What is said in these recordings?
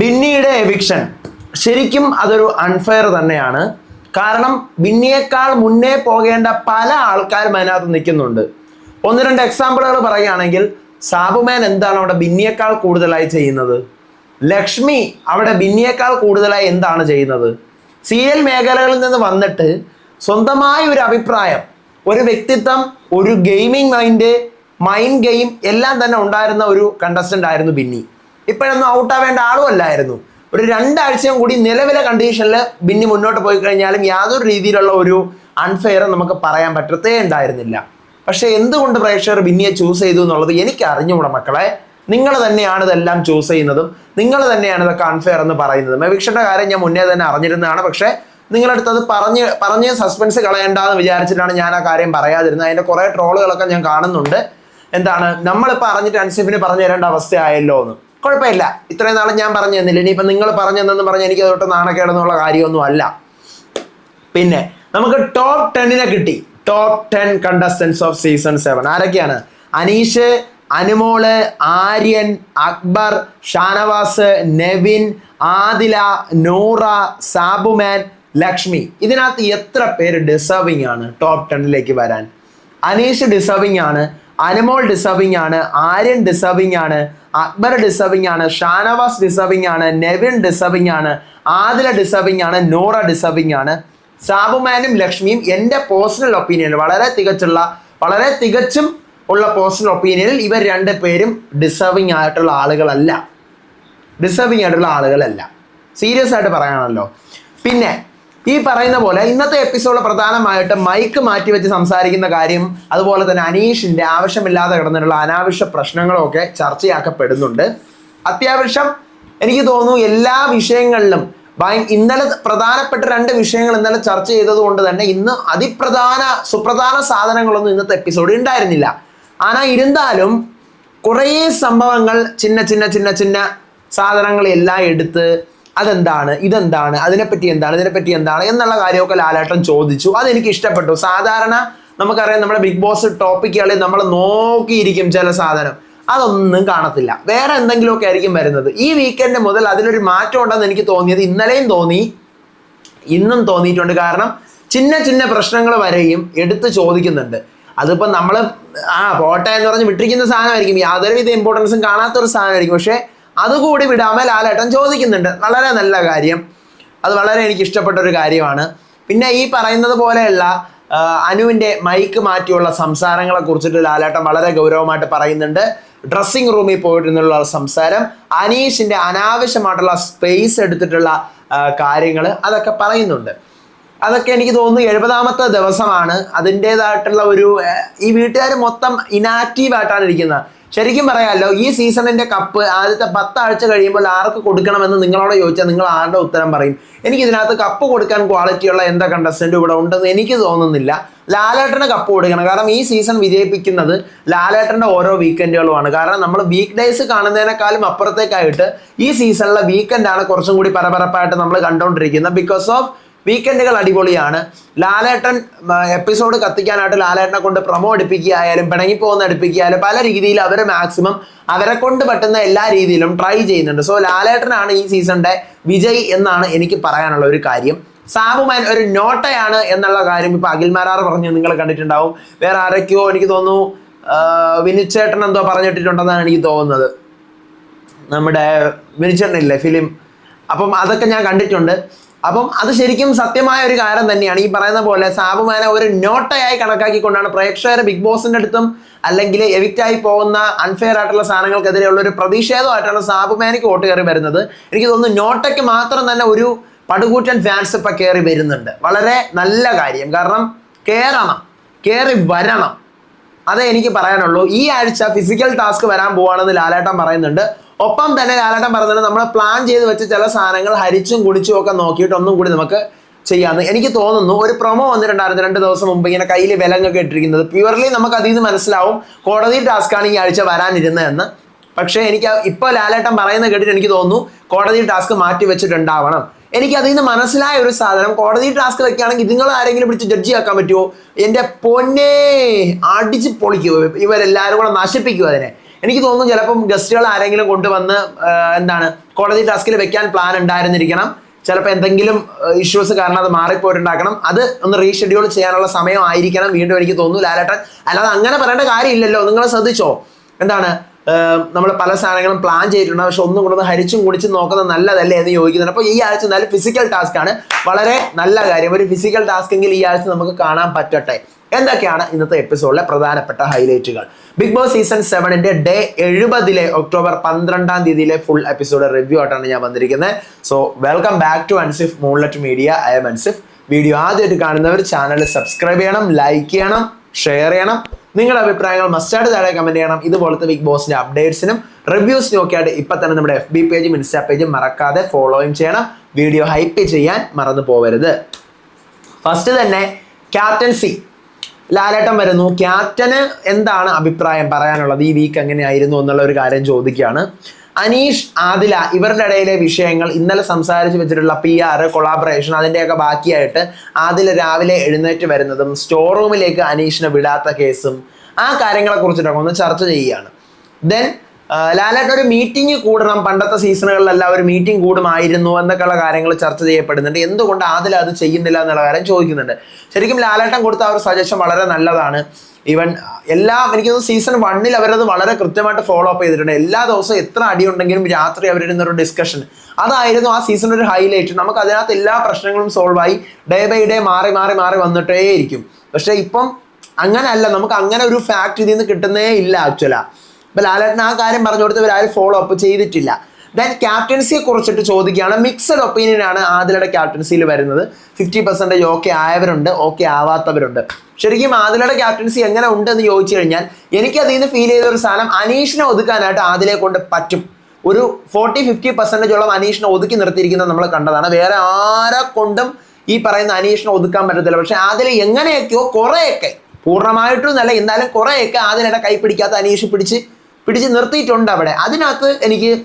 ബിന്നിയുടെ eviction ശരിക്കും അതൊരു unfair തന്നെയാണ്. കാരണം ബിന്നിയേക്കാൾ മുന്നേ പോകേണ്ട പല ആൾക്കാരും അതിനകത്ത് നിൽക്കുന്നുണ്ട്. ഒന്ന് രണ്ട് എക്സാമ്പിളുകൾ പറയുകയാണെങ്കിൽ സാബുമാൻ എന്താണ് അവിടെ ബിന്നിയേക്കാൾ കൂടുതലായി ചെയ്യുന്നത്? ലക്ഷ്മി അവിടെ ബിന്നിയേക്കാൾ കൂടുതലായി എന്താണ് ചെയ്യുന്നത്? സീരിയൽ മേഖലകളിൽ നിന്ന് വന്നിട്ട് സ്വന്തമായ ഒരു അഭിപ്രായം ഒരു വ്യക്തിത്വം ഒരു ഗെയിമിംഗ് മൈൻഡ് മൈൻഡ് ഗെയിം എല്ലാം തന്നെ ഉണ്ടായിരുന്ന ഒരു കണ്ടസ്റ്റന്റ് ആയിരുന്നു ബിന്നി. ഇപ്പോഴൊന്നും ഔട്ടാവേണ്ട ആളും അല്ലായിരുന്നു ഒരു രണ്ടാഴ്ചയും കൂടി നിലവിലെ കണ്ടീഷനിൽ ബിന്നി മുന്നോട്ട് പോയി കഴിഞ്ഞാലും യാതൊരു രീതിയിലുള്ള ഒരു അൺഫെയർ നമുക്ക് പറയാൻ പറ്റത്തേ ഉണ്ടായിരുന്നില്ല. പക്ഷേ എന്തുകൊണ്ട് പ്രേക്ഷകർ ബിന്നിയെ ചൂസ് ചെയ്തു എന്നുള്ളത് എനിക്ക് അറിഞ്ഞുകൂടാ മക്കളെ. നിങ്ങൾ തന്നെയാണ് ഇതെല്ലാം ചൂസ് ചെയ്യുന്നതും നിങ്ങൾ തന്നെയാണ് ഇതൊക്കെ അൺഫെയർ എന്ന് പറയുന്നതും. എവിക്ഷന്റെ കാര്യം ഞാൻ മുന്നേ തന്നെ അറിഞ്ഞിരുന്നതാണ് പക്ഷേ നിങ്ങളടുത്ത് അത് പറഞ്ഞ് പറഞ്ഞ് സസ്പെൻസ് കളയണ്ടെന്ന് വിചാരിച്ചിട്ടാണ് ഞാൻ ആ കാര്യം പറയാതിരുന്നത്. അതിന്റെ കുറേ ട്രോളുകളൊക്കെ ഞാൻ കാണുന്നുണ്ട്. എന്താണ് നമ്മളിപ്പോൾ അറിഞ്ഞിട്ട് അൻസിഫിന് പറഞ്ഞു തരേണ്ട അവസ്ഥയായല്ലോ എന്ന് കുഴപ്പമില്ല. ഇത്രയും നാളും ഞാൻ പറഞ്ഞു തന്നില്ല. ഇനിയിപ്പം നിങ്ങൾ പറഞ്ഞു തന്നെന്ന് പറഞ്ഞാൽ എനിക്ക് അതൊട്ട് നാണക്കേടെന്നുള്ള കാര്യമൊന്നും അല്ല പിന്നെ നമുക്ക് ടോപ്പ് ടെന്നിനെ കിട്ടി. Top ten contestants of season seven ആരൊക്കെയാണ്? അനീഷ് അനുമോൾ ആര്യൻ അക്ബർ ഷാനവാസ് നെവിൻ ആദില നൂറ സാബുമാൻ ലക്ഷ്മി. ഇതിനകത്ത് എത്ര പേര് ഡിസേർവിംഗ് ആണ് ടോപ്പ് ടെന്നിലേക്ക് വരാൻ? അനീഷ് ഡിസേർവിംഗ് ആണ് അനുമോൾ ഡിസേർവിംഗ് ആണ് ആര്യൻ ഡിസേർവിംഗ് ആണ് അക്ബർ ഡിസർവിംഗ് ആണ് ഷാനവാസ് ഡിസർവിംഗ് ആണ് നെവിൻ ഡിസർവിംഗ് ആണ് ആദില ഡിസർവിംഗ് ആണ് നോറ ഡിസർവിംഗ് ആണ്. സാബുമാനും ലക്ഷ്മിയും എന്റെ പേഴ്സണൽ ഒപ്പീനിയനിൽ വളരെ തികച്ചുള്ള വളരെ തികച്ചും ഉള്ള പേഴ്സണൽ ഒപ്പീനിയനിൽ ഇവർ രണ്ട് പേരും ഡിസർവിംഗ് ആയിട്ടുള്ള ആളുകളല്ല. ഡിസർവിംഗ് ആയിട്ടുള്ള ആളുകളല്ല. സീരിയസ് ആയിട്ട് പറയാണല്ലോ പിന്നെ ഈ പറയുന്ന പോലെ ഇന്നത്തെ എപ്പിസോഡ് പ്രധാനമായിട്ട് മൈക്ക് മാറ്റി വെച്ച് സംസാരിക്കുന്ന കാര്യം അതുപോലെ തന്നെ അനീഷിന്റെ ആവശ്യമില്ലാതെ കിടന്നിട്ടുള്ള അനാവശ്യ പ്രശ്നങ്ങളൊക്കെ ചർച്ചയാക്കപ്പെടുന്നുണ്ട്. അത്യാവശ്യം എനിക്ക് തോന്നുന്നു എല്ലാ വിഷയങ്ങളിലും ഇന്നലെ പ്രധാനപ്പെട്ട രണ്ട് വിഷയങ്ങൾ ഇന്നലെ ചർച്ച ചെയ്തത് കൊണ്ട് തന്നെ ഇന്ന് അതിപ്രധാന സുപ്രധാന സാധനങ്ങളൊന്നും ഇന്നത്തെ എപ്പിസോഡ് ഉണ്ടായിരുന്നില്ല. ആനാ ഇരുന്നാലും കുറേ സംഭവങ്ങൾ ചിന്ന ചിന്ന ചിന്ന ചിന്ന സാധനങ്ങളെല്ലാം എടുത്ത് അതെന്താണ്? ഇതെന്താണ്? അതിനെപ്പറ്റി എന്താണ്? ഇതിനെപ്പറ്റി എന്താണ്? എന്നുള്ള കാര്യമൊക്കെ ലാലേട്ടൻ ചോദിച്ചു. അതെനിക്ക് ഇഷ്ടപ്പെട്ടു. സാധാരണ നമുക്കറിയാം നമ്മുടെ ബിഗ് ബോസ് ടോപ്പിക്കുകളിൽ നമ്മൾ നോക്കിയിരിക്കും ചില സാധനം. അതൊന്നും കാണത്തില്ല. വേറെ എന്തെങ്കിലുമൊക്കെ ആയിരിക്കും വരുന്നത്. ഈ വീക്കെൻഡ് മുതൽ അതിലൊരു മാറ്റം ഉണ്ടെന്ന് എനിക്ക് തോന്നിയത് ഇന്നലെയും തോന്നി. ഇന്നും തോന്നിയിട്ടുണ്ട്. കാരണം ചിന്ന ചിന്ന പ്രശ്നങ്ങൾ വരെയും എടുത്ത് ചോദിക്കുന്നുണ്ട്. അതിപ്പോൾ നമ്മൾ ആ പോട്ടെ എന്ന് പറഞ്ഞ് വിട്ടിരിക്കുന്ന സാധനമായിരിക്കും. യാതൊരുവിധ ഇമ്പോർട്ടൻസും കാണാത്തൊരു സാധനമായിരിക്കും. പക്ഷേ അതുകൂടി വിടാമ? ലാലേട്ടൻ ചോദിക്കുന്നുണ്ട്. വളരെ നല്ല കാര്യം. അത് വളരെ എനിക്ക് ഇഷ്ടപ്പെട്ട ഒരു കാര്യമാണ്. പിന്നെ ഈ പറയുന്നത് പോലെയുള്ള അനുവിന്റെ മൈക്ക് മാറ്റിയുള്ള സംസാരങ്ങളെ കുറിച്ചിട്ട് ലാലേട്ടൻ വളരെ ഗൗരവമായിട്ട് പറയുന്നുണ്ട്. ഡ്രസ്സിംഗ് റൂമിൽ പോയിട്ടുള്ള സംസാരം അനീഷിന്റെ അനാവശ്യമായിട്ടുള്ള സ്പേസ് എടുത്തിട്ടുള്ള കാര്യങ്ങൾ അതൊക്കെ പറയുന്നുണ്ട്. അതൊക്കെ എനിക്ക് തോന്നുന്നു എഴുപതാമത്തെ ദിവസമാണ്. അതിന്റെതായിട്ടുള്ള ഒരു ഈ വീട്ടുകാർ മൊത്തം ഇനാക്റ്റീവ് ആയിട്ടാണ് ഇരിക്കുന്നത്. ശരിക്കും പറയാമല്ലോ ഈ സീസണിന്റെ കപ്പ് ആദ്യത്തെ പത്താഴ്ച കഴിയുമ്പോൾ ആർക്ക് കൊടുക്കണമെന്ന് നിങ്ങളോട് ചോദിച്ചാൽ നിങ്ങൾ ആരുടെ ഉത്തരം പറയും? എനിക്ക് ഇതിനകത്ത് കപ്പ് കൊടുക്കാൻ ക്വാളിറ്റിയുള്ള എന്താ കണ്ടസ്റ്റന്റ് ഇവിടെ ഉണ്ടെന്ന് എനിക്ക് തോന്നുന്നില്ല. ലാലേട്ടന് കപ്പ് കൊടുക്കണം. കാരണം ഈ സീസൺ വിജയിപ്പിക്കുന്നത് ലാലേട്ടന്റെ ഓരോ വീക്കെൻഡുകളുമാണ് കാരണം നമ്മൾ വീക്ക് ഡേയ്സ് കാണുന്നതിനേക്കാളും അപ്പുറത്തേക്കായിട്ട് ഈ സീസണിലെ വീക്കെൻഡാണ് കുറച്ചും കൂടി പരപരപ്പായിട്ട് നമ്മൾ കണ്ടുകൊണ്ടിരിക്കുന്നത് ബിക്കോസ് ഓഫ് വീക്കെൻഡുകൾ അടിപൊളിയാണ്. ലാലേട്ടൻ എപ്പിസോഡ് കത്തിക്കാനായിട്ട് ലാലേട്ടനെ കൊണ്ട് പ്രൊമോ അടുപ്പിക്കുകയായാലും പിണങ്ങി പോകുന്ന അടുപ്പിക്കുകയായാലും പല രീതിയിൽ അവർ മാക്സിമം അവരെ കൊണ്ട് പറ്റുന്ന എല്ലാ രീതിയിലും ട്രൈ ചെയ്യുന്നുണ്ട്. സോ ലാലേട്ടനാണ് ഈ സീസണിന്റെ വിജയ് എന്നാണ് എനിക്ക് പറയാനുള്ള ഒരു കാര്യം. സാബുമാൻ ഒരു നോട്ടയാണ് എന്നുള്ള കാര്യം ഇപ്പൊ അഖിൽമാരാർ പറഞ്ഞു നിങ്ങൾ കണ്ടിട്ടുണ്ടാവും. വേറെ ആരൊക്കെയോ എനിക്ക് തോന്നുന്നു വിനുച്ചേട്ടൻ എന്തോ പറഞ്ഞിട്ടുണ്ടെന്നാണ് എനിക്ക് തോന്നുന്നത്. നമ്മുടെ വിനിച്ചേട്ടനില്ലേ ഫിലിം. അപ്പം അതൊക്കെ ഞാൻ കണ്ടിട്ടുണ്ട്. അപ്പം അത് ശരിക്കും സത്യമായ ഒരു കാര്യം തന്നെയാണ്. ഈ പറയുന്ന പോലെ സാബുമാനെ ഒരു നോട്ടയായി കണക്കാക്കിക്കൊണ്ടാണ് പ്രേക്ഷകർ ബിഗ് ബോസിന്റെ അടുത്തും അല്ലെങ്കിൽ എവിക്റ്റായി പോകുന്ന അൺഫെയർ ആയിട്ടുള്ള സാധനങ്ങൾക്കെതിരെയുള്ള ഒരു പ്രതിഷേധമായിട്ടാണ് സാബുമാനിക്ക് വോട്ട് കയറി വരുന്നത്. എനിക്ക് തോന്നുന്നു നോട്ടയ്ക്ക് മാത്രം തന്നെ ഒരു പടുകൂറ്റൻ ഫാൻസ് ഇപ്പൊ കയറി വരുന്നുണ്ട്. വളരെ നല്ല കാര്യം. കാരണം കയറണം കയറി വരണം. അതേ എനിക്ക് പറയാനുള്ളൂ. ഈ ആഴ്ച ഫിസിക്കൽ ടാസ്ക് വരാൻ പോവാണെന്ന് ലാലേട്ടൻ പറയുന്നുണ്ട്. ഒപ്പം തന്നെ ലാലേട്ടൻ പറഞ്ഞത് നമ്മൾ പ്ലാൻ ചെയ്ത് വെച്ച ചില സാധനങ്ങൾ ഹരിച്ചും കുടിച്ചും ഒക്കെ നോക്കിയിട്ട് ഒന്നും കൂടി നമുക്ക് ചെയ്യാന്ന് എനിക്ക് തോന്നുന്നു. ഒരു പ്രൊമോ വന്നിട്ടുണ്ടായിരുന്നു രണ്ട് ദിവസം മുമ്പ് ഇങ്ങനെ കയ്യിൽ വിലങ്ങൊക്കെ ഇട്ടിരിക്കുന്നത്. പ്യുവർലി നമുക്ക് അതിൽ നിന്ന് മനസ്സിലാവും കോടതി ടാസ്ക്കാണ് ഈ ആഴ്ച വരാനിരുന്നതെന്ന്. പക്ഷേ എനിക്ക് ഇപ്പോൾ ലാലേട്ടൻ പറയുന്നത് കേട്ടിട്ട് എനിക്ക് തോന്നുന്നു കോടതി ടാസ്ക് മാറ്റി വെച്ചിട്ടുണ്ടാവണം. എനിക്ക് അതിൽ നിന്ന് മനസ്സിലായ ഒരു സാധനം കോടതി ടാസ്ക് വെക്കുകയാണെങ്കിൽ നിങ്ങൾ ആരെങ്കിലും പിടിച്ച് ജഡ്ജി ആക്കാൻ പറ്റുമോ എന്റെ പൊന്നെ അടിച്ച് പൊളിക്കുമോ ഇവരെല്ലാവരും കൂടെ നശിപ്പിക്കുമോ അതിനെ. എനിക്ക് തോന്നുന്നു ചിലപ്പം ഗസ്റ്റുകൾ ആരെങ്കിലും കൊണ്ടുവന്ന് എന്താണ് കോടതി ടാസ്കിൽ വെക്കാൻ പ്ലാൻ ഉണ്ടായിരുന്നിരിക്കണം. ചിലപ്പോൾ എന്തെങ്കിലും ഇഷ്യൂസ് കാരണം അത് മാറിപ്പോയിട്ടുണ്ടാക്കണം. അത് ഒന്ന് റീഷെഡ്യൂൾ ചെയ്യാനുള്ള സമയം ആയിരിക്കണം വീണ്ടും എനിക്ക് തോന്നുന്നു ലാലേട്ടൻ. അല്ലാതെ അങ്ങനെ പറയേണ്ട കാര്യമില്ലല്ലോ. നിങ്ങൾ ശ്രദ്ധിച്ചോ? എന്താണ് നമ്മൾ പല സാധനങ്ങളും പ്ലാൻ ചെയ്തിട്ടുണ്ട്. പക്ഷെ ഒന്നും കൂടെ ഹരിച്ചും കുടിച്ചും നോക്കുന്നത് നല്ലതല്ലേ എന്ന് ചോദിക്കുന്നുണ്ട്. അപ്പോൾ ഈ ആഴ്ച എന്നാലും ഫിസിക്കൽ ടാസ്ക് ആണ്. വളരെ നല്ല കാര്യം. ഒരു ഫിസിക്കൽ ടാസ്ക് എങ്കിൽ ഈ ആഴ്ച നമുക്ക് കാണാൻ പറ്റട്ടെ. എന്തൊക്കെയാണ് ഇന്നത്തെ എപ്പിസോഡിലെ പ്രധാനപ്പെട്ട ഹൈലൈറ്റുകൾ ബിഗ് ബോസ് സീസൺ സെവനിന്റെ ഡേ എഴുപതിലെ ഒക്ടോബർ പന്ത്രണ്ടാം തീയതിയിലെ ഫുൾ എപ്പിസോഡ് റിവ്യൂ ആയിട്ടാണ് ഞാൻ വന്നിരിക്കുന്നത് so welcome back to Ansif Moonlet Media I'm Ansif video ആദ്യമായിട്ട് കാണുന്നവർ ചാനൽ സബ്സ്ക്രൈബ് ചെയ്യണം ലൈക്ക് ചെയ്യണം ഷെയർ ചെയ്യണം. നിങ്ങളുടെ അഭിപ്രായങ്ങൾ മസ്റ്റായിട്ട് താഴെ കമന്റ് ചെയ്യണം. ഇതുപോലത്തെ ബിഗ് ബോസിന്റെ അപ്ഡേറ്റ്സിനും റിവ്യൂസിനും ഒക്കെ ആയിട്ട് ഇപ്പൊ തന്നെ നമ്മുടെ എഫ് ബി പേജും ഇൻസ്റ്റാ പേജും മറക്കാതെ ഫോളോയും ചെയ്യണം. വീഡിയോ ഹൈപ്പ് ചെയ്യാൻ മറന്നു പോവരുത്. ഫസ്റ്റ് തന്നെ ക്യാപ്റ്റൻസി ലാലേട്ടൻ വരുന്നു ക്യാപ്റ്റന് എന്താണ് അഭിപ്രായം പറയാനുള്ളത്? ഈ വീക്ക് എങ്ങനെയായിരുന്നു എന്നുള്ള ഒരു കാര്യം ചോദിക്കുകയാണ്. അനീഷ് ആദില ഇവരുടെ ഇടയിലെ വിഷയങ്ങൾ ഇന്നലെ സംസാരിച്ച് വെച്ചിട്ടുള്ള പി ആർ കൊളാബറേഷൻ അതിന്റെയൊക്കെ ബാക്കിയായിട്ട് ആദില രാവിലെ എഴുന്നേറ്റ് വരുന്നതും സ്റ്റോർ റൂമിലേക്ക് അനീഷിനെ വിടാത്ത കേസും ആ കാര്യങ്ങളെ കുറിച്ചിട്ടൊക്കെ ഒന്ന് ചർച്ച ചെയ്യുകയാണ്. ദെൻ ലാലേട്ടൻ ഒരു മീറ്റിംഗ് കൂടണം. പണ്ടത്തെ സീസണുകളിലെല്ലാം ഒരു മീറ്റിംഗ് കൂടുമായിരുന്നു എന്നൊക്കെയുള്ള കാര്യങ്ങൾ ചർച്ച ചെയ്യപ്പെടുന്നുണ്ട്. എന്തുകൊണ്ട് ആദില അത് ചെയ്യുന്നില്ല എന്നുള്ള കാര്യം ചോദിക്കുന്നുണ്ട്. ശരിക്കും ലാലേട്ടൻ കൊടുത്ത ആ ഒരു സജഷൻ വളരെ നല്ലതാണ്. ഈവൻ എല്ലാ എനിക്ക് തോന്നുന്നു സീസൺ വണ്ണിൽ അവരത് വളരെ കൃത്യമായിട്ട് ഫോളോ അപ്പ് ചെയ്തിട്ടുണ്ട്. എല്ലാ ദിവസവും എത്ര അടിയുണ്ടെങ്കിലും രാത്രി അവരുടെ ഒരു ഡിസ്കഷൻ അതായിരുന്നു ആ സീസൺ ഒരു ഹൈലൈറ്റ് നമുക്ക് അതിനകത്ത് എല്ലാ പ്രശ്നങ്ങളും സോൾവ് ആയി. ഡേ ബൈ ഡേ മാറി മാറി മാറി വന്നിട്ടേ ഇരിക്കും പക്ഷേ ഇപ്പം അങ്ങനെയല്ല. നമുക്ക് അങ്ങനെ ഒരു ഫാക്ട് ഇതിൽ നിന്ന് കിട്ടുന്നേ ഇല്ല ആക്ച്വലാ അപ്പൊ ലാലേട്ടൻ ആ കാര്യം പറഞ്ഞു കൊടുത്തവർ ആരും ഫോളോ അപ്പ് ചെയ്തിട്ടില്ല. ദെൻ ക്യാപ്റ്റൻസിയെ കുറിച്ചിട്ട് ചോദിക്കുകയാണ്. മിക്സഡ് ഒപ്പീനിയൻ ആണ് ആദിലയുടെ ക്യാപ്റ്റൻസിയിൽ വരുന്നത്. ഫിഫ്റ്റി പെർസെന്റേജ് ഓക്കെ ആയവരുണ്ട് ഓക്കെ ആവാത്തവരുണ്ട്. ശരിക്കും ആദിലയുടെ ക്യാപ്റ്റൻസി എങ്ങനെ ഉണ്ടെന്ന് ചോദിച്ചു കഴിഞ്ഞാൽ എനിക്ക് അതിൽ നിന്ന് ഫീൽ ചെയ്ത ഒരു സാധനം അനീഷിനെ ഒതുക്കാനായിട്ട് ആദിലെ കൊണ്ട് പറ്റും. ഒരു ഫോർട്ടി ഫിഫ്റ്റി പെർസെന്റേജോളം അനീഷിനെ ഒതുക്കി നിർത്തിയിരിക്കുന്നത് നമ്മൾ കണ്ടതാണ്. വേറെ ആരെ കൊണ്ടും ഈ പറയുന്ന അനീഷിനെ ഒതുക്കാൻ പറ്റത്തില്ല. പക്ഷെ ആദില എങ്ങനെയൊക്കെയോ കുറേയൊക്കെ പൂർണമായിട്ടും നല്ല എന്നാലും കുറേയൊക്കെ ആദിലയുടെ കൈ പിടിക്കാത്ത അനീഷ് പിടിച്ച് പിടിച്ച് നിർത്തിയിട്ടുണ്ട് അവിടെ. അതിനകത്ത് എനിക്ക്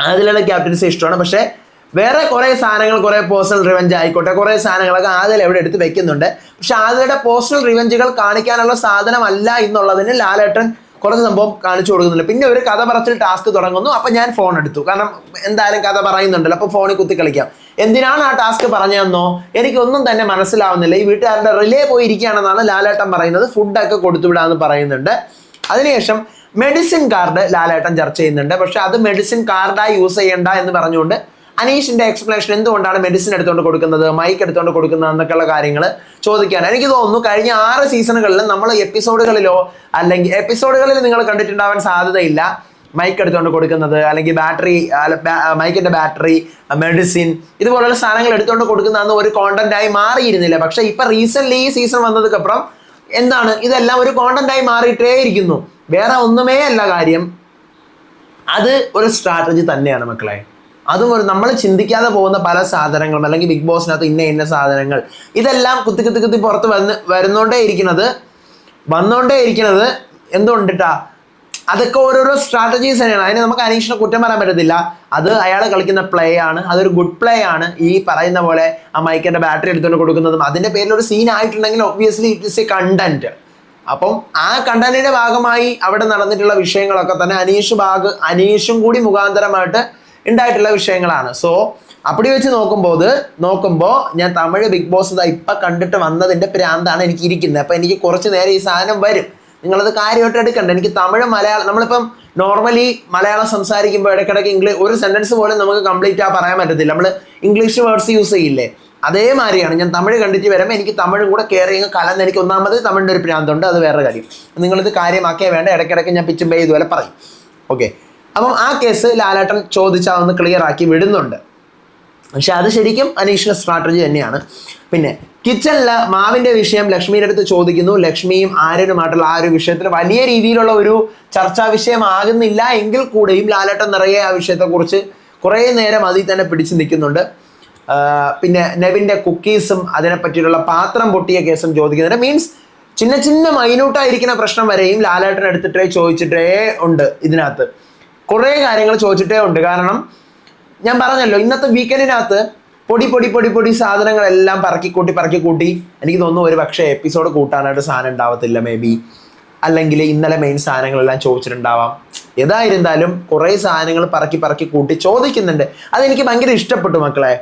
ആദിലയുടെ ക്യാപ്റ്റൻസി ഇഷ്ടമാണ്. പക്ഷേ വേറെ കുറേ സാധനങ്ങൾ കുറേ പേഴ്സണൽ റിവഞ്ച് ആയിക്കോട്ടെ കുറേ സാധനങ്ങളൊക്കെ ആദിൽ എവിടെ എടുത്ത് വെക്കുന്നുണ്ട്. പക്ഷെ ആദിലയുടെ പേഴ്സണൽ റിവഞ്ചുകൾ കാണിക്കാനുള്ള സാധനമല്ല എന്നുള്ളതിന് ലാലേട്ടൻ കുറച്ച് സംഭവം കാണിച്ചു കൊടുക്കുന്നുണ്ട്. പിന്നെ ഒരു കഥ പറച്ചിൽ ടാസ്ക് തുടങ്ങുന്നു. അപ്പൊ ഞാൻ ഫോൺ എടുത്തു. കാരണം എന്തായാലും കഥ പറയുന്നുണ്ടല്ലോ. അപ്പോൾ ഫോണിൽ കുത്തി കളിക്കാം. എന്തിനാണ് ആ ടാസ്ക് പറഞ്ഞതെന്നോ? എനിക്കൊന്നും തന്നെ മനസ്സിലാവുന്നില്ല. ഈ വീട്ടുകാരുടെ റിലേ പോയിരിക്കുകയാണെന്നാണ് ലാലേട്ടൻ പറയുന്നത്. ഫുഡൊക്കെ കൊടുത്തുവിടാന്ന് പറയുന്നുണ്ട്. അതിനുശേഷം മെഡിസിൻ കാർഡ് ലാലേട്ടൻ ചർച്ച ചെയ്യുന്നുണ്ട്. പക്ഷെ അത് മെഡിസിൻ കാർഡായി യൂസ് ചെയ്യണ്ട എന്ന് പറഞ്ഞുകൊണ്ട് അനീഷിന്റെ എക്സ്പ്ലനേഷൻ എന്തുകൊണ്ടാണ് മെഡിസിൻ എടുത്തുകൊണ്ട് കൊടുക്കുന്നത് മൈക്ക് എടുത്തുകൊണ്ട് കൊടുക്കുന്നത് എന്നൊക്കെയുള്ള കാര്യങ്ങൾ ചോദിക്കാൻ എനിക്ക് തോന്നുന്നു കഴിഞ്ഞ ആറ് സീസണുകളിലും നമ്മൾ എപ്പിസോഡുകളിലോ അല്ലെങ്കിൽ എപ്പിസോഡുകളിൽ നിങ്ങൾ കണ്ടിട്ടുണ്ടാവാൻ സാധ്യതയില്ല മൈക്ക് എടുത്തുകൊണ്ട് കൊടുക്കുന്നത്. അല്ലെങ്കിൽ ബാറ്ററി മൈക്കിന്റെ ബാറ്ററി മെഡിസിൻ ഇതുപോലുള്ള സാധനങ്ങൾ എടുത്തുകൊണ്ട് കൊടുക്കുന്നതെന്ന് ഒരു കോണ്ടന്റ് ആയി മാറിയിരുന്നില്ല. പക്ഷെ ഇപ്പൊ റീസെന്റ് ഈ സീസൺ വന്നതുക്കപ്പുറം എന്താണ്? ഇതെല്ലാം ഒരു കോണ്ടന്റ് ആയി മാറിയിട്ടേ ഇരിക്കുന്നു. വേറെ ഒന്നുമേ അല്ല കാര്യം. അത് ഒരു സ്ട്രാറ്റജി തന്നെയാണ് മക്കളെ. അതും ഒരു നമ്മൾ ചിന്തിക്കാതെ പോകുന്ന പല സാധനങ്ങളും അല്ലെങ്കിൽ ബിഗ് ബോസിനകത്ത് ഇന്ന ഇന്ന സാധനങ്ങൾ ഇതെല്ലാം കുത്തി കുത്തി കുത്തി പുറത്ത് വന്ന് വരുന്നോണ്ടേ ഇരിക്കുന്നത്. വന്നോണ്ടേ ഇരിക്കുന്നത് എന്തുകൊണ്ടിട്ടാ? അതൊക്കെ ഓരോരോ സ്ട്രാറ്റജീസ് തന്നെയാണ്. അതിന് നമുക്ക് അനീഷിനെ കുറ്റം പറയാൻ പറ്റത്തില്ല. അത് അയാൾ കളിക്കുന്ന പ്ലേ ആണ്. അതൊരു ഗുഡ് പ്ലേ ആണ്. ഈ പറയുന്ന പോലെ ആ മൈക്കിന്റെ ബാറ്ററി എടുത്തുകൊണ്ട് കൊടുക്കുന്നതും അതിന്റെ പേരിൽ ഒരു സീൻ ആയിട്ടുണ്ടെങ്കിൽ obviously it is a content അപ്പം ആ കണ്ടന്റിന്റെ ഭാഗമായി അവിടെ നടന്നിട്ടുള്ള വിഷയങ്ങളൊക്കെ തന്നെ അനീഷ് ഭാഗ് അനീഷും കൂടി മുഖാന്തരമായിട്ട് ഉണ്ടായിട്ടുള്ള വിഷയങ്ങളാണ്. സോ അപ്പടി വെച്ച് നോക്കുമ്പോൾ നോക്കുമ്പോൾ ഞാൻ തമിഴ് ബിഗ് ബോസ് ഇതാ ഇപ്പം കണ്ടിട്ട് വന്നതിന്റെ പ്രാന്താണ് എനിക്ക് ഇരിക്കുന്നത് അപ്പം എനിക്ക് കുറച്ച് നേരം ഈ സാധനം വരും. നിങ്ങളത് കാര്യമായിട്ട് എടുക്കണ്ട. എനിക്ക് തമിഴ് മലയാളം നമ്മളിപ്പം നോർമലി മലയാളം സംസാരിക്കുമ്പോൾ ഇടയ്ക്കിടയ്ക്ക് ഇംഗ്ലീഷ് ഒരു സെന്റൻസ് പോലും നമുക്ക് കംപ്ലീറ്റ് ആ പറയാൻ പറ്റത്തില്ല. നമ്മൾ ഇംഗ്ലീഷ് വേർഡ്സ് യൂസ് ചെയ്യില്ലേ? അതേമാതിരിയാണ്. ഞാൻ തമിഴ് കണ്ടിട്ട് വരുമ്പോൾ എനിക്ക് തമിഴും കൂടെ കയറി അങ്ങ് കലർന്ന് എനിക്ക് ഒന്നാമത് തമിഴിന്റെ ഒരു പ്രാന്തമുണ്ട് അത് വേറെ കാര്യം. നിങ്ങളിത് കാര്യമാക്കിയേ വേണ്ട? ഇടയ്ക്കിടയ്ക്ക് ഞാൻ പിച്ചും പേ ഇതുപോലെ പറയും. ഓക്കെ അപ്പം ആ കേസ് ലാലേട്ടൻ ചോദിച്ചാൽ ഒന്ന് ക്ലിയർ ആക്കി വിടുന്നുണ്ട്. പക്ഷെ അത് ശരിക്കും അനീഷിന്റെ സ്ട്രാറ്റജി തന്നെയാണ്. പിന്നെ കിച്ചണിൽ മാവിന്റെ വിഷയം ലക്ഷ്മിയുടെ അടുത്ത് ചോദിക്കുന്നു. ലക്ഷ്മിയും ആര്യനുമായിട്ടുള്ള ആ ഒരു വിഷയത്തിൽ വലിയ രീതിയിലുള്ള ഒരു ചർച്ചാ വിഷയമാകുന്നില്ല എങ്കിൽ കൂടെയും ലാലേട്ടൻ നിറയെ ആ വിഷയത്തെക്കുറിച്ച് കുറേ നേരം അതിൽ തന്നെ പിടിച്ചു നിൽക്കുന്നുണ്ട്. പിന്നെ നെവിന്റെ കുക്കീസും അതിനെ പറ്റിയിട്ടുള്ള പാത്രം പൊട്ടിയ കേസും ചോദിക്കുന്നുണ്ട്. മീൻസ് ചിന്ന ചിന്ന മൈന്യൂട്ടായിരിക്കുന്ന പ്രശ്നം വരെയും ലാലേട്ടൻ എടുത്തിട്ടേ ചോദിച്ചിട്ടേ ഉണ്ട് ഇതിനകത്ത്. കുറേ കാര്യങ്ങൾ ചോദിച്ചിട്ടേ ഉണ്ട്. കാരണം ഞാൻ പറഞ്ഞല്ലോ ഇന്നത്തെ വീക്കെൻഡിനകത്ത് പൊടി പൊടി പൊടി പൊടി സാധനങ്ങളെല്ലാം പറക്കി കൂട്ടി പറക്കി കൂട്ടി എനിക്ക് തോന്നുന്നു ഒരു പക്ഷേ എപ്പിസോഡ് കൂട്ടാനായിട്ട് സാധനം ഉണ്ടാവത്തില്ല മേ ബി അല്ലെങ്കിൽ ഇന്നലെ മെയിൻ സാധനങ്ങളെല്ലാം ചോദിച്ചിട്ടുണ്ടാവാം. ഏതായിരുന്നാലും കുറേ സാധനങ്ങൾ പറക്കി പറക്കി കൂട്ടി ചോദിക്കുന്നുണ്ട്. അതെനിക്ക് ഭയങ്കര ഇഷ്ടപ്പെട്ടു മക്കളെ.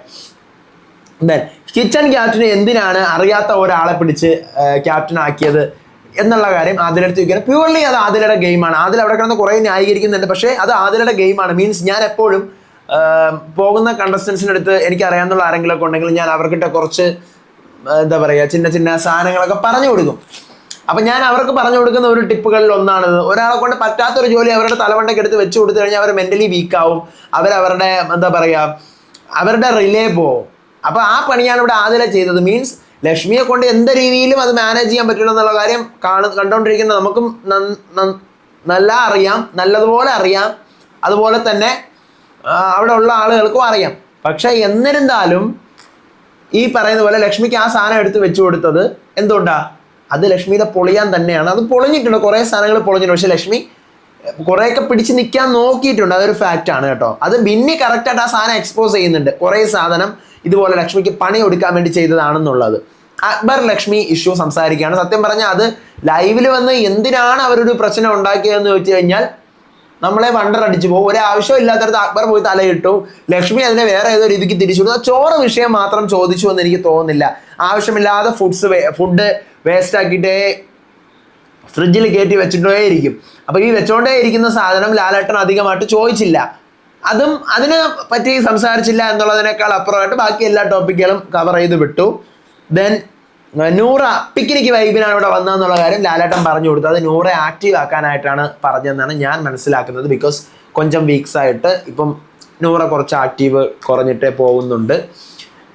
ദെൻ കിച്ചൺ ക്യാപ്റ്റന് എന്തിനാണ് അറിയാത്ത ഒരാളെ പിടിച്ച് ക്യാപ്റ്റൻ ആക്കിയത് എന്നുള്ള കാര്യം ആദിലെടുത്ത് ചോദിക്കുന്നത് പ്യുവർലി അത് ആദിലയുടെ ഗെയിമാണ് ആദിൽ അവിടെ കിടന്ന് കുറേ ന്യായീകരിക്കുന്നുണ്ട്. പക്ഷേ അത് ആദിലയുടെ ഗെയിമാണ് മീൻസ് ഞാൻ എപ്പോഴും പോകുന്ന കണ്ടസ്റ്റൻസിന്റെ അടുത്ത് എനിക്ക് അറിയാവുന്ന ആരെങ്കിലും ഒക്കെ ഉണ്ടെങ്കിൽ ഞാൻ അവർക്കിട്ട് കുറച്ച് എന്താ പറയുക ചിന്ന ചിന്ന സാധനങ്ങളൊക്കെ പറഞ്ഞു കൊടുക്കും. അപ്പം ഞാൻ അവർക്ക് പറഞ്ഞു കൊടുക്കുന്ന ഒരു ടിപ്പുകളിൽ ഒന്നാണിത്. ഒരാളെ കൊണ്ട് പറ്റാത്തൊരു ജോലി അവരുടെ തലവണ്ടയ്ക്ക് എടുത്ത് വെച്ച് കൊടുത്തു കഴിഞ്ഞാൽ അവർ മെന്റലി വീക്കാവും അവരവരുടെ എന്താ പറയുക അവരുടെ റിലേ പോവും. അപ്പോൾ ആ പണിയാണ് ഇവിടെ ആദില ചെയ്തത്. മീൻസ് ലക്ഷ്മിയെ കൊണ്ട് എന്ത് രീതിയിലും അത് മാനേജ് ചെയ്യാൻ പറ്റില്ല എന്നുള്ള കാര്യം കാണു കണ്ടുകൊണ്ടിരിക്കുന്ന നമുക്കും നല്ല അറിയാം നല്ലതുപോലെ അറിയാം. അതുപോലെ തന്നെ അവിടെ ഉള്ള ആളുകൾക്കും അറിയാം. പക്ഷേ എന്നിരുന്നാലും ഈ പറയുന്ന പോലെ ലക്ഷ്മിക്ക് ആ സാധനം എടുത്ത് വെച്ചു കൊടുത്തത് എന്തുകൊണ്ടാ? അത് ലക്ഷ്മിയുടെ പൊളിയാൻ തന്നെയാണ്. അത് പൊളിഞ്ഞിട്ടുണ്ട്. കുറേ സാധനങ്ങൾ പൊളിഞ്ഞിട്ടുണ്ട്. പക്ഷെ ലക്ഷ്മി കുറേയൊക്കെ പിടിച്ച് നിൽക്കാൻ നോക്കിയിട്ടുണ്ട്. അതൊരു ഫാക്റ്റ് ആണ് കേട്ടോ. അത് ബിന്നി കറക്റ്റായിട്ട് ആ സാധനം എക്സ്പോസ് ചെയ്യുന്നുണ്ട്. കുറേ സാധനം ഇതുപോലെ ലക്ഷ്മിക്ക് പണി കൊടുക്കാൻ വേണ്ടി ചെയ്തതാണെന്നുള്ളത്. അക്ബർ ലക്ഷ്മി ഇഷ്യൂ സംസാരിക്കുകയാണ്. സത്യം പറഞ്ഞാൽ അത് ലൈവിൽ വന്ന് എന്തിനാണ് അവരൊരു പ്രശ്നം ഉണ്ടാക്കിയതെന്ന് ചോദിച്ചു കഴിഞ്ഞാൽ നമ്മളെ വണ്ടർ അടിച്ചു പോകും. ഒരാവശ്യം ഇല്ലാത്തടത്ത് അക്ബർ പോയി തലയിട്ടു ലക്ഷ്മി അതിനെ വേറെ ഏതോ രീതിക്ക് തിരിച്ചു ചോറ് വിഷയം മാത്രം ചോദിച്ചു എന്ന് എനിക്ക് തോന്നുന്നില്ല. ആവശ്യമില്ലാതെ ഫുഡ്സ് ഫുഡ് വേസ്റ്റ് ആക്കിയിട്ടേ ഫ്രിഡ്ജിൽ കയറ്റി വെച്ചിട്ടേ ഇരിക്കും അപ്പോൾ ഈ വെച്ചോണ്ടേ ഇരിക്കുന്ന സാധനം ലാലേട്ടൻ അധികമായിട്ട് ചോദിച്ചില്ല. അതും അതിനെ പറ്റി സംസാരിച്ചില്ല എന്നുള്ളതിനേക്കാൾ അപ്പുറമായിട്ട് ബാക്കി എല്ലാ ടോപ്പിക്കുകളും കവർ ചെയ്ത് വിട്ടു. ദെൻ നൂറ പിക്നിക്ക് വൈബിനാണ് ഇവിടെ വന്നതെന്നുള്ള കാര്യം ലാലേട്ടൻ പറഞ്ഞു കൊടുത്തു. അത് നൂറെ ആക്റ്റീവ് ആക്കാനായിട്ടാണ് പറഞ്ഞതെന്നാണ് ഞാൻ മനസ്സിലാക്കുന്നത് ബിക്കോസ് കൊഞ്ചം വീക്സ് ആയിട്ട് ഇപ്പം നൂറ കുറച്ച് ആക്റ്റീവ് കുറഞ്ഞിട്ടേ പോകുന്നുണ്ട്.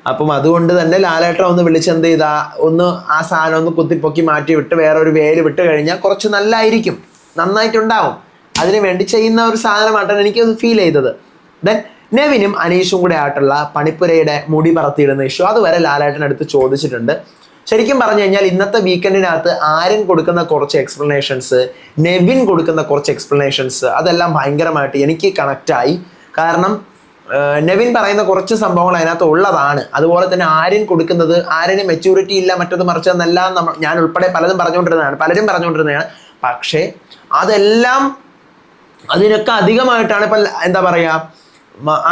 അപ്പം അതുകൊണ്ട് തന്നെ ലാലേട്ടൻ ഒന്ന് വിളിച്ച് എന്ത് ചെയ്താ? ഒന്ന് ആ സാധനം ഒന്ന് കുത്തിപ്പൊക്കി മാറ്റി വിട്ട് വേറെ ഒരു വേര് വിട്ട് കഴിഞ്ഞാൽ കുറച്ച് നല്ലതായിരിക്കും നന്നായിട്ടുണ്ടാവും. അതിനു വേണ്ടി ചെയ്യുന്ന ഒരു സാധനമായിട്ടാണ് എനിക്ക് ഫീൽ ചെയ്തത്. ദെൻ നെവിനും അനീഷും കൂടെ ആയിട്ടുള്ള പണിപ്പുരയുടെ മുടി പറത്തിയിടുന്ന ഇഷ്യൂ അതുവരെ ലാലേട്ടനടുത്ത് ചോദിച്ചിട്ടുണ്ട്. ശരിക്കും പറഞ്ഞു കഴിഞ്ഞാൽ ഇന്നത്തെ വീക്കെൻഡിനകത്ത് ആര്യൻ കൊടുക്കുന്ന കുറച്ച് എക്സ്പ്ലനേഷൻസ് നെവിൻ കൊടുക്കുന്ന കുറച്ച് എക്സ്പ്ലനേഷൻസ് അതെല്ലാം ഭയങ്കരമായിട്ട് എനിക്ക് കണക്റ്റായി കാരണം നെവിൻ പറയുന്ന കുറച്ച് സംഭവങ്ങൾ അതിനകത്ത് ഉള്ളതാണ്. അതുപോലെ തന്നെ ആര്യൻ കൊടുക്കുന്നത് ആര്യന് മെച്യൂരിറ്റി ഇല്ല മറ്റത് മറിച്ചതെന്നെല്ലാം നമ്മൾ ഞാൻ ഉൾപ്പെടെ പലതും പറഞ്ഞുകൊണ്ടിരുന്നതാണ്. പലരും പറഞ്ഞുകൊണ്ടിരുന്നതാണ്. പക്ഷേ അതെല്ലാം അതിനൊക്കെ അധികമായിട്ടാണ് ഇപ്പം എന്താ പറയുക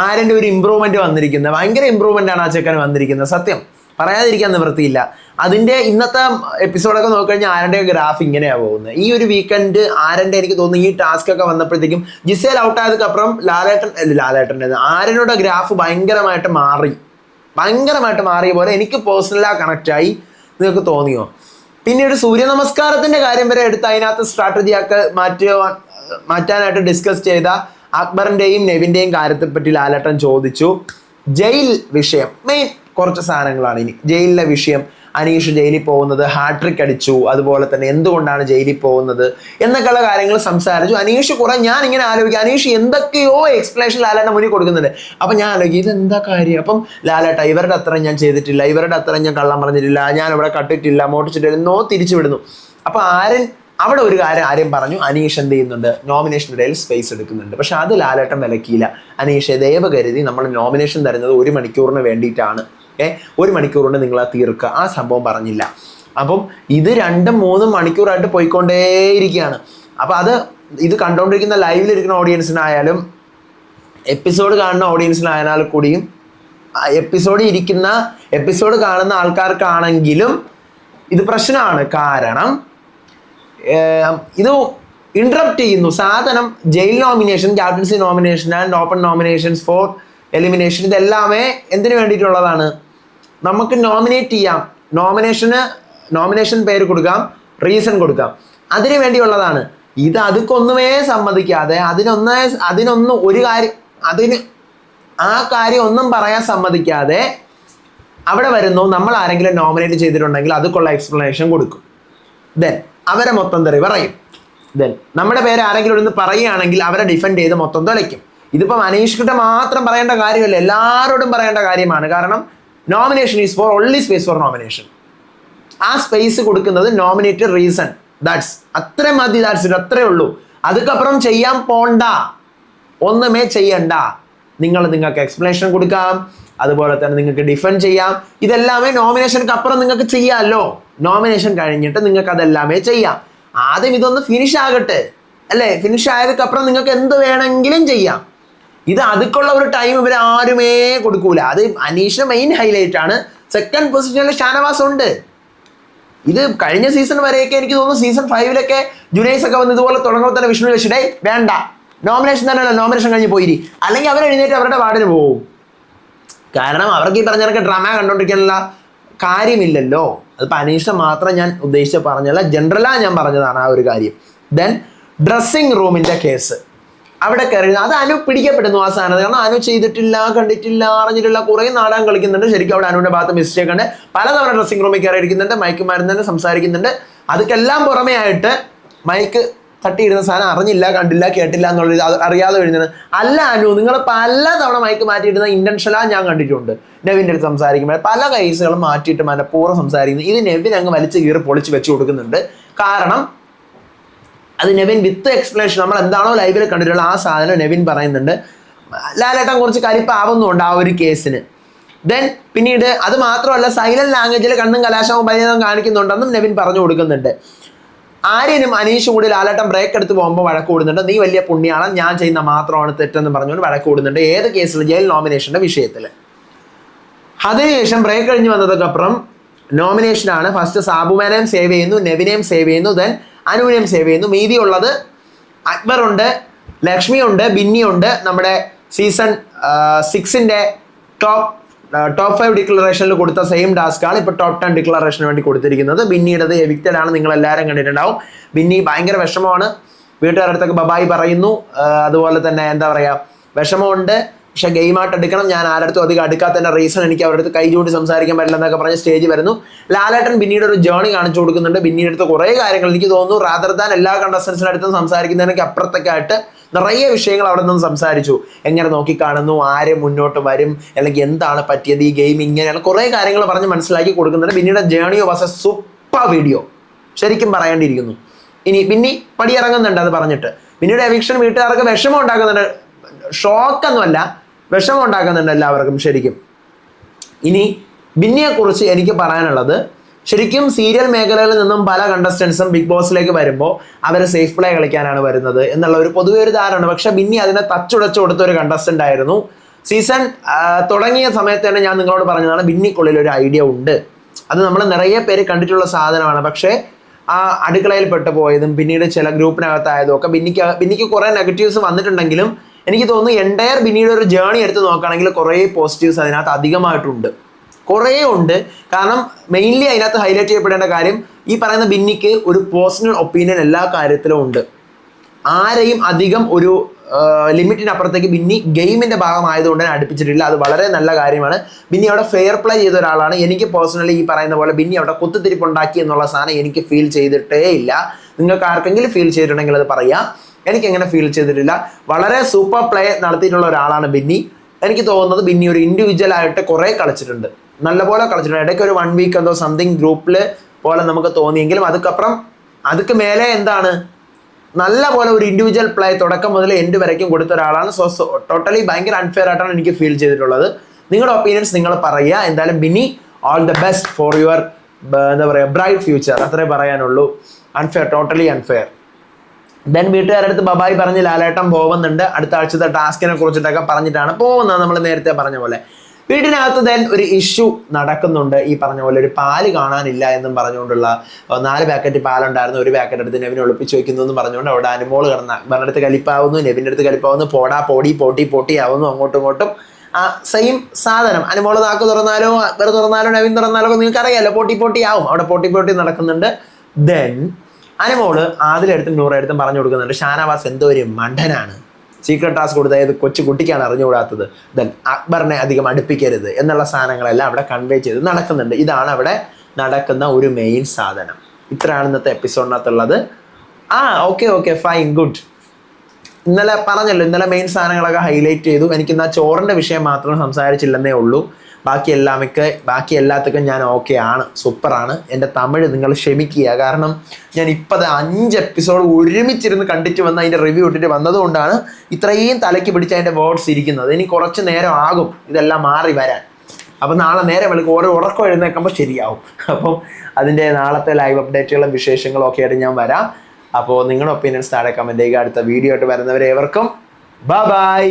ആര്യന്റെ ഒരു ഇമ്പ്രൂവ്മെന്റ് വന്നിരിക്കുന്നത്. ഭയങ്കര ഇമ്പ്രൂവ്മെന്റ് ആണ് ആ ചെക്കൻ വന്നിരിക്കുന്നത്. സത്യം. പറയാതിരിക്കാൻ നിവൃത്തിയില്ല. അതിന്റെ ഇന്നത്തെ എപ്പിസോഡൊക്കെ നോക്കിക്കഴിഞ്ഞാൽ ആരന്റെ ഗ്രാഫ് ഇങ്ങനെയാണ് പോകുന്നത്. ഈ ഒരു വീക്കെൻഡ് ആരന്റെ എനിക്ക് തോന്നുന്നു ഈ ടാസ്ക് ഒക്കെ വന്നപ്പോഴത്തേക്കും ജിസേൽ ഔട്ട് ആയതുക്കപ്പുറം ലാലേട്ടൻ ലാലേട്ടന്റെ ആരനോട് ഗ്രാഫ് ഭയങ്കരമായിട്ട് മാറി. ഭയങ്കരമായിട്ട് മാറിയ പോലെ എനിക്ക് പേഴ്സണലാ കണക്റ്റ് ആയി. നിങ്ങൾക്ക് തോന്നിയോ? പിന്നീട് സൂര്യ നമസ്കാരത്തിന്റെ കാര്യം വരെ എടുത്ത് അതിനകത്ത് സ്ട്രാറ്റജി ഒക്കെ മാറ്റുവാൻ മാറ്റാനായിട്ട് ഡിസ്കസ് ചെയ്ത അക്ബറിന്റെയും നെവിന്റെയും കാര്യത്തെ പറ്റി ലാലേട്ടൻ ചോദിച്ചു. ജയിൽ വിഷയം മെയിൻ കുറച്ച് സാധനങ്ങളാണ്. ഇനി ജയിലിലെ വിഷയം. അനീഷ് ജയിലിൽ പോകുന്നത് ഹാട്രിക് അടിച്ചു. അതുപോലെ തന്നെ എന്തുകൊണ്ടാണ് ജയിലിൽ പോകുന്നത് എന്നൊക്കെയുള്ള കാര്യങ്ങൾ സംസാരിച്ചു. അനീഷ് കുറെ ഞാൻ ഇങ്ങനെ ആലോചിക്കും. അനീഷ് എന്തൊക്കെയോ എക്സ്പ്ലനേഷൻ ലാലേട്ട മുന്നിൽ കൊടുക്കുന്നുണ്ട്. അപ്പം ഞാൻ ആലോചിക്കും ഇതെന്താ കാര്യം? അപ്പം ലാലേട്ട ഇവരുടെ അത്ര ഞാൻ ചെയ്തിട്ടില്ല. ഇവരുടെ അത്ര ഞാൻ കള്ളം പറഞ്ഞിട്ടില്ല. ഞാൻ ഇവിടെ കട്ടിട്ടില്ല മോട്ടിച്ചിട്ടില്ല എന്നോ തിരിച്ചു വിടുന്നു അപ്പൊ ആര്യൻ അവിടെ ഒരു കാര്യം ആരും പറഞ്ഞു. അനീഷ് എന്ത് ചെയ്യുന്നുണ്ട്? നോമിനേഷൻ ഇടയിൽ സ്പേസ് എടുക്കുന്നുണ്ട്. പക്ഷെ അത് ലാലേട്ടം വിലക്കിയില്ല. അനീഷെ ദയവ് കരുതി നമ്മൾ നോമിനേഷൻ തരുന്നത് ഒരു മണിക്കൂറിന് വേണ്ടിയിട്ടാണ്. ഏ ഒരു മണിക്കൂർ കൊണ്ട് നിങ്ങൾ ആ തീർക്കുക. ആ സംഭവം പറഞ്ഞില്ല. അപ്പം ഇത് രണ്ടും മൂന്നും മണിക്കൂറായിട്ട് പോയിക്കൊണ്ടേയിരിക്കുകയാണ്. അപ്പം അത് ഇത് കണ്ടുകൊണ്ടിരിക്കുന്ന ലൈവിലിരിക്കുന്ന ഓഡിയൻസിനായാലും എപ്പിസോഡ് കാണുന്ന ഓഡിയൻസിനായാൽ കൂടിയും എപ്പിസോഡ് ഇരിക്കുന്ന എപ്പിസോഡ് കാണുന്ന ആൾക്കാർക്കാണെങ്കിലും ഇത് പ്രശ്നമാണ്. കാരണം ഇത് ഇൻട്രപ്റ്റ് ചെയ്യുന്നു. സാധനം jail nomination captaincy nomination and open nominations for elimination ഇതെല്ലാമേ എന്തിനു വേണ്ടിയിട്ടുള്ളതാണ്? നമുക്ക് നോമിനേറ്റ് ചെയ്യാം. നോമിനേഷന് നോമിനേഷൻ പേര് കൊടുക്കാം റീസൺ കൊടുക്കാം. അതിനു വേണ്ടിയുള്ളതാണ്. ഇത് അതൊക്കൊന്നുമേ സമ്മതിക്കാതെ അതിനൊന്നേ അതിനൊന്നും ഒരു കാര്യം അതിന് ആ കാര്യം ഒന്നും പറയാൻ സമ്മതിക്കാതെ അവിടെ വരുന്നു. നമ്മൾ ആരെങ്കിലും നോമിനേറ്റ് ചെയ്തിട്ടുണ്ടെങ്കിൽ അതുക്കുള്ള എക്സ്പ്ലനേഷൻ കൊടുക്കും. ദെൻ അവരെ മൊത്തം തെറി പറയും. ദെൻ നമ്മുടെ പേര് ആരെങ്കിലും ഒന്ന് പറയുകയാണെങ്കിൽ അവരെ ഡിഫെൻഡ് ചെയ്ത് മൊത്തം തൊലയ്ക്കും ഇതിപ്പം അനീഷ് കിட்ட മാത്രം പറയേണ്ട കാര്യമല്ല. എല്ലാവരോടും പറയേണ്ട കാര്യമാണ്. കാരണം nomination is for only space for nomination ആ സ്പേസ് കൊടുക്കുന്നത് നോമിനേറ്റഡ് റീസൺ ദാറ്റ്സ് അത്ര മതി ദാറ്റ്സ് ഇറ്റ് അത്രേ ഉള്ളൂ. അതുക്കപ്പുറം ചെയ്യാൻ പോണ്ട. ഒന്നുമേ ചെയ്യണ്ട. നിങ്ങൾ നിങ്ങൾക്ക് എക്സ്പ്ലനേഷൻ കൊടുക്കാം. അതുപോലെ തന്നെ നിങ്ങൾക്ക് ഡിഫൻഡ് ചെയ്യാം. ഇതെല്ലാമേ നോമിനേഷനുക്ക് അപ്പുറം നിങ്ങൾക്ക് ചെയ്യാമല്ലോ നോമിനേഷൻ കഴിഞ്ഞിട്ട് നിങ്ങൾക്ക് അതെല്ലാമേ ചെയ്യാം. ആദ്യം ഇതൊന്ന് ഫിനിഷ് ആകട്ടെ. അല്ലേ? ഫിനിഷ് ആയതുക്കപ്പുറം നിങ്ങൾക്ക് എന്ത് വേണമെങ്കിലും ചെയ്യാം. ഇത് അതുക്കുള്ള ഒരു ടൈം ഇവർ ആരുമേ കൊടുക്കൂല. അത് അനീഷിന്റെ മെയിൻ ഹൈലൈറ്റ് ആണ്. സെക്കൻഡ് പൊസിഷനിൽ ഷാനവാസ് ഉണ്ട്. ഇത് കഴിഞ്ഞ സീസൺ വരെയൊക്കെ എനിക്ക് തോന്നുന്നു സീസൺ ഫൈവിലൊക്കെ ജുനൈസ് ഒക്കെ വന്ന് ഇതുപോലെ തുടങ്ങുമ്പോൾ തന്നെ വിഷ്ണു വെച്ചിട്ടേ വേണ്ട. നോമിനേഷൻ തന്നെയല്ല നോമിനേഷൻ കഴിഞ്ഞ് പോയിരി അല്ലെങ്കിൽ അവർ എഴുന്നേറ്റ് അവരുടെ വാർഡിന് പോകും കാരണം അവർക്ക് ഈ പറഞ്ഞ ഡ്രാമ കണ്ടോണ്ടിരിക്കാനുള്ള കാര്യമില്ലല്ലോ. അതിപ്പോൾ അനീഷ മാത്രം ഞാൻ ഉദ്ദേശിച്ച് പറഞ്ഞല്ല ജനറലാ ഞാൻ പറഞ്ഞതാണ് ആ ഒരു കാര്യം. ദെൻ ഡ്രസ്സിങ് റൂമിന്റെ കേസ് അവിടെ കയറി അത് അനു പിടിക്കപ്പെടുന്നു ആ സാധനത്ത്. കാരണം അനു ചെയ്തിട്ടില്ല കണ്ടിട്ടില്ല അറിഞ്ഞിട്ടില്ല കുറേ നാടകം കളിക്കുന്നുണ്ട്. ശരിക്കും അവിടെ അനുവിന്റെ ഭാഗത്ത് മിസ്റ്റേക്ക് ഉണ്ട്. പലതവണ ഡ്രസ്സിംഗ് റൂമിൽ കയറി ഇരിക്കുന്നുണ്ട്. മൈക്ക് മരുന്നുണ്ട് സംസാരിക്കുന്നുണ്ട്. അതൊക്കെല്ലാം പുറമേ ആയിട്ട് മൈക്ക് തട്ടിയിരുന്ന സാധനം അറിഞ്ഞില്ല കണ്ടില്ല കേട്ടില്ല എന്നുള്ളത് അറിയാതെ വരുന്നത്. അല്ല അനു നിങ്ങൾ പല തവണ മൈക്ക് മാറ്റിയിരുന്ന ഇന്റൻഷനാ ഞാൻ കണ്ടിട്ടുണ്ട്. നെവിന്റെ അടുത്ത് സംസാരിക്കുമ്പോൾ പല കേസുകളും മാറ്റിയിട്ട് മനഃപൂർവം സംസാരിക്കുന്നു. ഇത് നെവിൻ അങ്ങ് വലിച്ച് കീറി പൊളിച്ച് വെച്ച് കൊടുക്കുന്നുണ്ട്. കാരണം അത് നെവിൻ വിത്ത് എക്സ്പ്ലനേഷൻ നമ്മൾ എന്താണോ ലൈവിൽ കണ്ടിട്ടുള്ള ആ സാധനം നെവിൻ പറയുന്നുണ്ട്. ലാലേട്ടൻ കുറച്ച് കലിപ്പാവുന്നുണ്ട് ആ ഒരു കേസിന്. ദെൻ പിന്നീട് അത് മാത്രമല്ല സൈലന്റ് ലാംഗ്വേജിൽ കണ്ണും കലാശവും പരിചയം കാണിക്കുന്നുണ്ടെന്നും നെവിൻ പറഞ്ഞു കൊടുക്കുന്നുണ്ട്. ആര്യനും അനീഷും കൂടി ലാലേട്ടൻ ബ്രേക്ക് എടുത്ത് പോകുമ്പോൾ വഴക്ക് കൂടുന്നുണ്ട്. നീ വലിയ പുണ്യാണ് ഞാൻ ചെയ്യുന്ന മാത്രമാണ് തെറ്റെന്ന് പറഞ്ഞുകൊണ്ട് വഴക്ക് കൂടുന്നുണ്ട് ഏത് കേസിൽ ജയിൽ നോമിനേഷന്റെ വിഷയത്തിൽ അതിനുശേഷം ബ്രേക്ക് കഴിഞ്ഞ് വന്നതൊക്കെ അപ്പുറം നോമിനേഷനാണ് ഫസ്റ്റ് സാബുമാനെയും സേവ് ചെയ്യുന്നു നെവിനെയും സേവ് ചെയ്യുന്നു. ദെൻ അനുവിനെയും സേവ് ചെയ്യുന്നു. മീതി ഉള്ളത് അക്ബറുണ്ട് ലക്ഷ്മിയുണ്ട് ബിന്നിയുണ്ട് നമ്മുടെ സീസൺ സിക്സിന്റെ ടോപ്പ് ടോപ്പ് ഫൈവ് ഡിക്ലറേഷനിൽ കൊടുത്ത സെയിം ടാസ്ക് ആണ് ഇപ്പോൾ ടോപ്പ് ടെൻ ഡിക്ലറേഷന് വേണ്ടി കൊടുത്തിരിക്കുന്നത്. ബിന്നിയുടേത് എവിക്റ്റഡ് ആണ് നിങ്ങൾ എല്ലാവരും കണ്ടിട്ടുണ്ടാവും. ബിന്നി ഭയങ്കര വിഷമമാണ്. വീട്ടുകാരുടെ അടുത്തൊക്കെ ബബായി പറയുന്നു. അതുപോലെ തന്നെ എന്താ പറയുക വിഷമമുണ്ട്. പക്ഷെ ഗെയിമായിട്ട് എടുക്കണം. ഞാൻ ആരടുത്തും അധികം അടുക്കാത്തതിന്റെ റീസൺ എനിക്ക് അവരുടെ അടുത്ത് കൈ ചൂണ്ടി സംസാരിക്കാൻ പറ്റില്ല എന്നൊക്കെ പറഞ്ഞ് സ്റ്റേജ് വരുന്നു. ലാലേട്ടൻ പിന്നീട് ഒരു ജേണി കാണിച്ചു കൊടുക്കുന്നുണ്ട്. പിന്നീട് അടുത്ത് കുറേ കാര്യങ്ങൾ എനിക്ക് തോന്നുന്നു. റാദർ എല്ലാ കണ്ടസ്റ്റൻസിന്റെ അടുത്തും സംസാരിക്കുന്നതിനൊക്കെ അപ്പുറത്തൊക്കെ ആയിട്ട് നിറയെ വിഷയങ്ങൾ അവിടെ നിന്ന് സംസാരിച്ചു. എങ്ങനെ നോക്കി കാണുന്നു ആര് മുന്നോട്ട് വരും? അല്ലെങ്കിൽ എന്താണ് പറ്റിയത്? ഈ ഗെയിം ഇങ്ങനെയാണ് കുറേ കാര്യങ്ങൾ പറഞ്ഞ് മനസ്സിലാക്കി കൊടുക്കുന്നുണ്ട്. പിന്നീട് journey was a super video ശരിക്കും പറയേണ്ടിയിരിക്കുന്നു. ഇനി പിന്നെ പടിയിറങ്ങുന്നുണ്ട് അത് പറഞ്ഞിട്ട്. പിന്നീട് എവിക്ഷൻ വീട്ടുകാർക്ക് വിഷമം ഉണ്ടാക്കുന്നുണ്ട്. ഷോക്കൊന്നുമല്ല വിഷമം ഉണ്ടാക്കുന്നുണ്ട് എല്ലാവർക്കും ശരിക്കും. ഇനി ബിന്നിയെക്കുറിച്ച് എനിക്ക് പറയാനുള്ളത് ശരിക്കും സീരിയൽ മേഖലകളിൽ നിന്നും പല കണ്ടസ്റ്റൻസും ബിഗ് ബോസിലേക്ക് വരുമ്പോൾ അവർ സേഫ് പ്ലേ കളിക്കാനാണ് വരുന്നത് എന്നുള്ള ഒരു പൊതുവെ ഒരു ധാരണ പക്ഷെ ബിന്നി അതിനെ തച്ചുടച്ചു കൊടുത്ത ഒരു കണ്ടസ്റ്റന്റ് ആയിരുന്നു. സീസൺ തുടങ്ങിയ സമയത്ത് തന്നെ ഞാൻ നിങ്ങളോട് പറഞ്ഞതാണ് ബിന്നിക്കുള്ളിൽ ഒരു ഐഡിയ ഉണ്ട്. അത് നമ്മൾ നിറയെ പേര് കണ്ടിട്ടുള്ള സാധനമാണ്. പക്ഷേ ആ അടുക്കളയിൽ പെട്ടു പോയതും പിന്നീട് ചില ഗ്രൂപ്പിനകത്തായതും ഒക്കെ ബിന്നിക്ക് ബിന്നിക്ക് കുറേ നെഗറ്റീവ്സ് വന്നിട്ടുണ്ടെങ്കിലും എനിക്ക് തോന്നുന്നു എന്റയർ ബിന്നിയുടെ ഒരു ജേണി എടുത്ത് നോക്കുകയാണെങ്കിൽ കുറേ പോസിറ്റീവ്സ് അതിനകത്ത് അധികമായിട്ടുണ്ട്. കുറേ ഉണ്ട്. കാരണം മെയിൻലി അതിനകത്ത് ഹൈലൈറ്റ് ചെയ്യപ്പെടേണ്ട കാര്യം ഈ പറയുന്ന ബിന്നിക്ക് ഒരു പേഴ്സണൽ ഒപ്പീനിയൻ എല്ലാ കാര്യത്തിലും ഉണ്ട്. ആരെയും അധികം ഒരു ലിമിറ്റിനപ്പുറത്തേക്ക് ബിന്നി ഗെയിമിന്റെ ഭാഗമായതുകൊണ്ട് തന്നെ അടുപ്പിച്ചിട്ടില്ല. അത് വളരെ നല്ല കാര്യമാണ്. ബിന്നി അവിടെ ഫെയർ പ്ലേ ചെയ്ത ഒരാളാണ്. എനിക്ക് പേഴ്സണലി ഈ പറയുന്ന പോലെ ബിന്നി അവിടെ കുത്തിത്തിരിപ്പുണ്ടാക്കി എന്നുള്ള സാധനം എനിക്ക് ഫീൽ ചെയ്തിട്ടേ ഇല്ല നിങ്ങൾക്ക് ആർക്കെങ്കിലും ഫീൽ ചെയ്തിട്ടുണ്ടെങ്കിൽ അത് പറയാം. എനിക്ക് അങ്ങനെ ഫീൽ ചെയ്തിട്ടില്ല. വളരെ സൂപ്പർ പ്ലേ നടത്തിയിട്ടുള്ള ഒരാളാണ് ബിന്നി. എനിക്ക് തോന്നുന്നത് ബിന്നി ഒരു ഇൻഡിവിജ്വൽ ആയിട്ട് കുറേ കളിച്ചിട്ടുണ്ട്. നല്ലപോലെ കളിച്ചിട്ടുണ്ട്. ഇടയ്ക്ക് ഒരു വൺ വീക്ക് എന്തോ സംതിങ് ഗ്രൂപ്പിൽ പോലെ നമുക്ക് തോന്നിയെങ്കിലും അതുക്കപ്പുറം അതുക്ക് മേലെ എന്താണ്? നല്ല പോലെ ഒരു ഇൻഡിവിജ്വൽ പ്ലേ തുടക്കം മുതൽ എൻഡ് വരയ്ക്കും കൊടുത്ത ഒരാളാണ്. സോ ടോട്ടലി ഭയങ്കര അൺഫെയർ ആയിട്ടാണ് എനിക്ക് ഫീൽ ചെയ്തിട്ടുള്ളത്. നിങ്ങളുടെ ഒപ്പീനിയൻസ് നിങ്ങൾ പറയുക. എന്തായാലും Bini all the best for your എന്താ പറയുക ബ്രൈറ്റ് ഫ്യൂച്ചർ അത്രേ പറയാനുള്ളൂ. അൺഫെയർ ടോട്ടലി അൺഫെയർ ദെൻ വീട്ടുകാരടുത്ത് ബബായി പറഞ്ഞ് ലാലേട്ടൻ പോകുന്നുണ്ട് അടുത്ത ആഴ്ചത്തെ ടാസ്കിനെ കുറിച്ചിട്ടൊക്കെ പറഞ്ഞിട്ടാണ് പോകുന്നത്. നമ്മൾ നേരത്തെ പറഞ്ഞ പോലെ. വീട്ടിനകത്ത് ദെൻ ഒരു ഇഷ്യൂ നടക്കുന്നുണ്ട്. ഈ പറഞ്ഞ പോലെ ഒരു പാൽ കാണാനില്ല എന്നും പറഞ്ഞുകൊണ്ടുള്ള നാല് പാക്കറ്റ് പാലുണ്ടായിരുന്നു. ഒരു പാക്കറ്റ് എടുത്ത് നെവിനെ ഒളിപ്പിച്ച് വെക്കുന്നു എന്ന് പറഞ്ഞുകൊണ്ട് അവിടെ അനുമോൾ കിടന്ന. അടുത്ത് കലിപ്പാവുന്നു നെവിന്റെ അടുത്ത് കലിപ്പാവുന്നു. പോടാ പോടി പോട്ടി പൊട്ടി ആവുന്നു. അങ്ങോട്ടും ഇങ്ങോട്ടും ആ സെയിം സാധനം. അനുമോൾ നാക്ക് തുറന്നാലോ അക്ബർ തുറന്നാലോ നവീൻ തുറന്നാലോ നിങ്ങൾക്ക് അറിയാലോ പൊട്ടി പൊട്ടി ആവും. അവിടെ പൊട്ടി പൊട്ടി നടക്കുന്നുണ്ട്. ദെൻ അനുമോൾ ആദിലെടുത്തും നൂറെടുത്തും പറഞ്ഞു കൊടുക്കുന്നുണ്ട്. ഷാനവാസ് എന്തോ ഒരു മണ്ടനാണ്. സീക്രട്ട് ടാസ്ക് കൊടുത്ത ഏത് കൊച്ചു കുട്ടിക്കാണ് അറിഞ്ഞുകൂടാത്തത്. ദെൻ അക്ബറിനെ അധികം അടുപ്പിക്കരുത് എന്നുള്ള സാധനങ്ങളെല്ലാം അവിടെ കൺവേ ചെയ്ത് നടക്കുന്നുണ്ട്. ഇതാണ് അവിടെ നടക്കുന്ന ഒരു മെയിൻ സാധനം. ഇത്രയാണ് ഇന്നത്തെ എപ്പിസോഡിനകത്തുള്ളത് ആ ഓക്കെ ഓക്കെ ഫൈൻ ഗുഡ് ഇന്നലെ പറഞ്ഞല്ലോ ഇന്നലെ മെയിൻ സാധനങ്ങളൊക്കെ ഹൈലൈറ്റ് ചെയ്തു. എനിക്കിന്ന് ആ ചോറിന്റെ വിഷയം മാത്രം സംസാരിച്ചില്ലെന്നേ ഉള്ളൂ. ബാക്കി എല്ലാമൊക്കെ ബാക്കി എല്ലാത്തൊക്കെ ഞാൻ ഓക്കെ ആണ്. സൂപ്പറാണ് എന്റെ തമിഴ് നിങ്ങൾ ക്ഷമിക്കുക. കാരണം ഞാൻ ഇപ്പം അഞ്ച് എപ്പിസോഡ് ഒരുമിച്ചിരുന്ന് കണ്ടിട്ട് വന്ന് അതിന്റെ റിവ്യൂ ഇട്ടിട്ട് വന്നതുകൊണ്ടാണ് ഇത്രയും തലയ്ക്ക് പിടിച്ച് അതിന്റെ വേർഡ്സ് ഇരിക്കുന്നത്. ഇനി കുറച്ച് നേരം ആകും ഇതെല്ലാം മാറി വരാൻ. അപ്പം നാളെ നേരെ വിളിക്കും. ഓരോ ഉറക്കം എഴുന്നേക്കുമ്പോൾ ശരിയാവും. അപ്പം അതിന്റെ നാളത്തെ ലൈവ് അപ്ഡേറ്റുകളും വിശേഷങ്ങളും ഒക്കെ ആയിട്ട് ഞാൻ വരാം. അപ്പോൾ നിങ്ങളുടെ ഒപ്പീനിയൻസ് താഴെ കമന്റ് ചെയ്യുക. അടുത്ത വീഡിയോ ആയിട്ട് വരുന്നവരെ ഏവർക്കും ബൈ